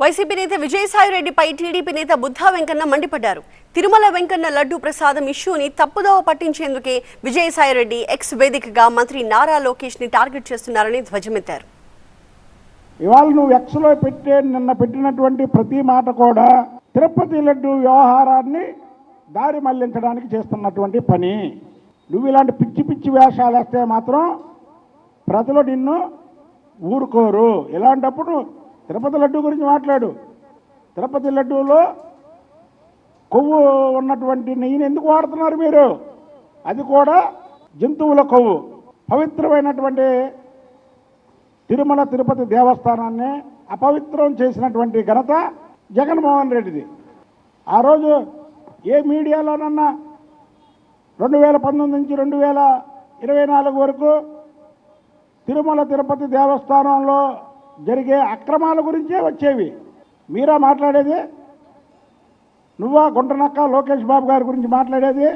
YCP నేత విజయసాయిరెడ్డిపై TDP నేత బుద్ధా వెంకన్న మండిపడ్డారు. తిరుమల వెంకన్న లడ్డు ప్రసాదం ఇష్యూని తప్పుదోవ పట్టించేందుకే విజయసాయిరెడ్డి ఎక్స్ వేదికగా మంత్రి నారా లోకేష్ని టార్గెట్ చేస్తున్నారని ధ్వజమెత్తారు. ఇవాళ నువ్వు ఎక్స్లో పెట్టే నిన్న పెట్టినటువంటి ప్రతి మాట కూడా తిరుపతి లడ్డు వ్యవహారాన్ని దారి మళ్ళించడానికి చేస్తున్నటువంటి పని. నువ్వు ఇలాంటి పిచ్చి పిచ్చి వేషాలు వేస్తే మాత్రం ప్రజలు నిన్ను ఊరుకోరు. ఇలాంటప్పుడు తిరుపతి లడ్డు గురించి మాట్లాడు. తిరుపతి లడ్డూలో కొవ్వు ఉన్నటువంటి నెయ్యిని ఎందుకు వాడుతున్నారు మీరు? అది కూడా జంతువుల కొవ్వు. పవిత్రమైనటువంటి తిరుమల తిరుపతి దేవస్థానాన్ని అపవిత్రం చేసినటువంటి ఘనత జగన్మోహన్ రెడ్డిది. ఆ రోజు ఏ మీడియాలోనన్నా రెండు వేల పంతొమ్మిది నుంచి రెండు వేల ఇరవై నాలుగు వరకు తిరుమల తిరుపతి దేవస్థానంలో జరిగే అక్రమాల గురించే వచ్చేవి. మీరా మాట్లాడేది? నువ్వా గుంటనక్క లోకేష్ బాబు గారి గురించి మాట్లాడేది?